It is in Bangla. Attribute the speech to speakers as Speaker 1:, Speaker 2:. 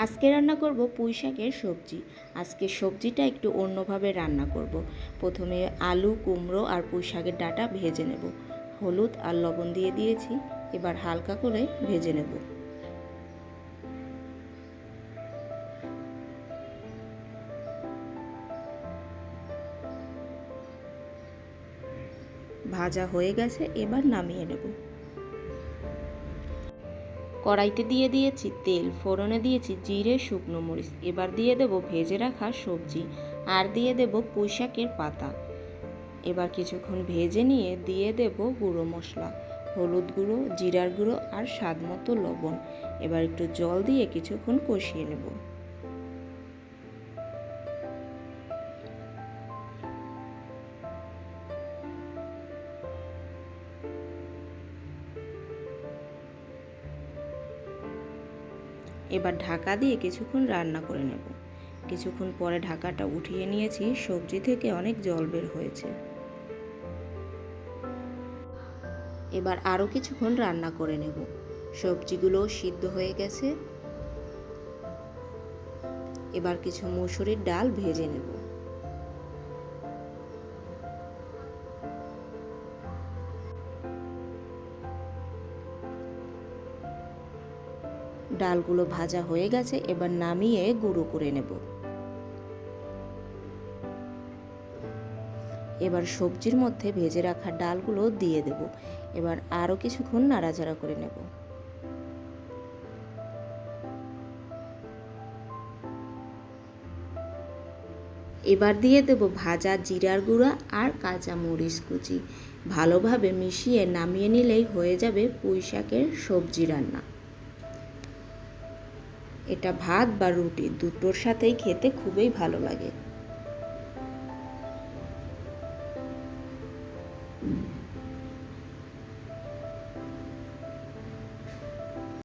Speaker 1: আজকে রান্না করব পুঁই শাকের সবজি। আজকে সবজিটা একটু অন্যভাবে রান্না করব। প্রথমে আলু, কুমড়ো আর পুঁই শাকের ডাটা ভেজে নেব। হলুদ আর লবণ দিয়ে দিয়েছি। এবার হালকা করে ভেজে নেব। ভাজা হয়ে গেছে, এবার নামিয়ে নেব। কড়াইতে দিয়ে দিয়েছি তেল, ফোড়নে দিয়েছি জিরে, শুকনো মরিচ। এবার দিয়ে দেব ভেজে রাখা সবজি আর দিয়ে দেব পুঁইশাকের পাতা। এবার কিছুক্ষণ ভেজে নিয়ে দিয়ে দেব গুঁড়ো মশলা, হলুদ গুঁড়ো, জিরার গুঁড়ো আর স্বাদ মতো লবণ। এবার একটু জল দিয়ে কিছুক্ষণ কষিয়ে নেব। এবার ঢাকা দিয়ে কিছুক্ষণ রান্না করে নেব। কিছুক্ষণ পরে ঢাকাটা উঠিয়ে নিয়েছি, সবজি থেকে অনেক জল বের হয়েছে। এবার আরও কিছুক্ষণ রান্না করে নেব। সবজিগুলো সিদ্ধ হয়ে গেছে। এবার কিছু মুসুরির ডাল ভেজে নেব। ডালগুলো ভাজা হয়ে গেছে, এবার নামিয়ে গুঁড়ো করে নেব। এবার সবজির মধ্যে ভেজে রাখা ডালগুলো দিয়ে দেব। এবার আরও কিছুক্ষণ নাড়াচাড়া করে নেব। এবার দিয়ে দেব ভাজা জিরার গুঁড়া আর কাঁচা মরিচ কুচি। ভালোভাবে মিশিয়ে নামিয়ে নিলেই হয়ে যাবে পুঁই শাকের সবজি রান্না। এটা ভাত বা রুটি দুটোর সাথেই খেতে খুবই ভালো লাগে।